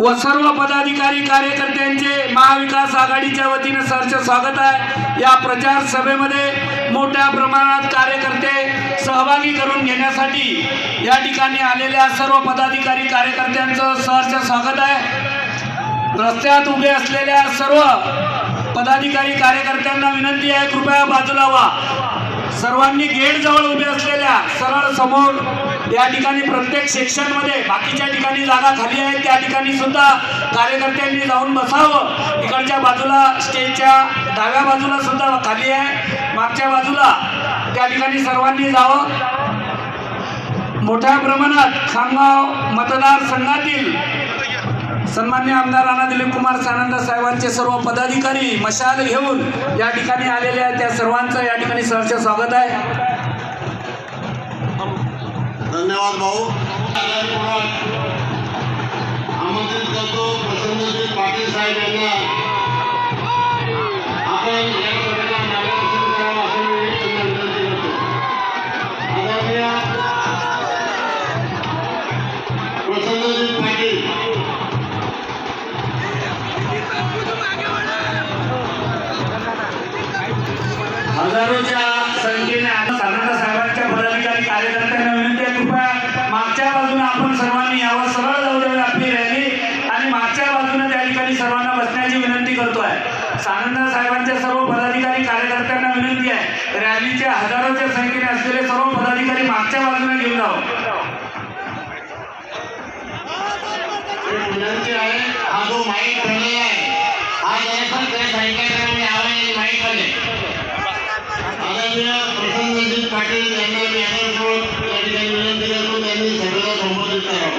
व सर्व पदाधिकारी कार्यकर्त्यांचे महाविकास आघाडीच्या वतीनं सरचे स्वागत आहे. या प्रचार सभेमध्ये मोठ्या प्रमाणात कार्यकर्ते सहभागी करून घेण्यासाठी या ठिकाणी आलेल्या सर्व पदाधिकारी कार्यकर्त्यांचं सहर्ष स्वागत आहे. रस्त्यात उभे असलेल्या सर्व पदाधिकारी कार्यकर्त्यांना विनंती आहे कृपया बाजूला व्हा. सर्वांनी गेट जवळ उभे असलेल्या सरळ समोर या ठिकाणी प्रत्येक सेक्शनमध्ये बाकीच्या ठिकाणी जागा खाली आहे त्या ठिकाणी सुद्धा कार्यकर्त्यांनी जाऊन बसावं. इकडच्या बाजूला स्टेजच्या डाव्या बाजूला सुद्धा खाली आहे. मागच्या बाजूला त्या ठिकाणी सर्वांनी जावं. मोठ्या प्रमाणात खामगाव मतदारसंघातील सन्मान्य आमदार राणा दिलीप कुमार सानंद साहेबांचे सर्व पदाधिकारी मशाल घेऊन या ठिकाणी आलेले आहेत. त्या सर्वांचं या ठिकाणी सहर्ष स्वागत आहे. धन्यवाद भाऊ. आमंत्रित करतो प्रसन्नजी पाटील साहेब यांना. हजारोच्या संख्येने आता सानंद साहेबांच्या पदाधिकारी कार्यकर्त्यांना विनंती आहे. कृपया मागच्या बाजूने आपण सर्वांनी यावर सरळ जाऊ द्यावी आपली रॅली आणि मागच्या बाजूने त्या ठिकाणी सर्वांना बसण्याची विनंती करतो आहे. सानंद साहेबांच्या सर्व पदाधिकारी कार्यकर्त्यांना विनंती आहे. रॅलीच्या हजारोच्या संख्येने असलेले सर्व पदाधिकारी मागच्या बाजूने घेऊन जावं. विनंती आहे. हा जो माईक ठेवलेला आहे हा जरासा त्या साईडला मी आवाज माईक आले आदरणीय प्रसन्नजीत पाटील यांना या ठिकाणी विनंती करतो त्यांनी सभेला संबोधित करावं.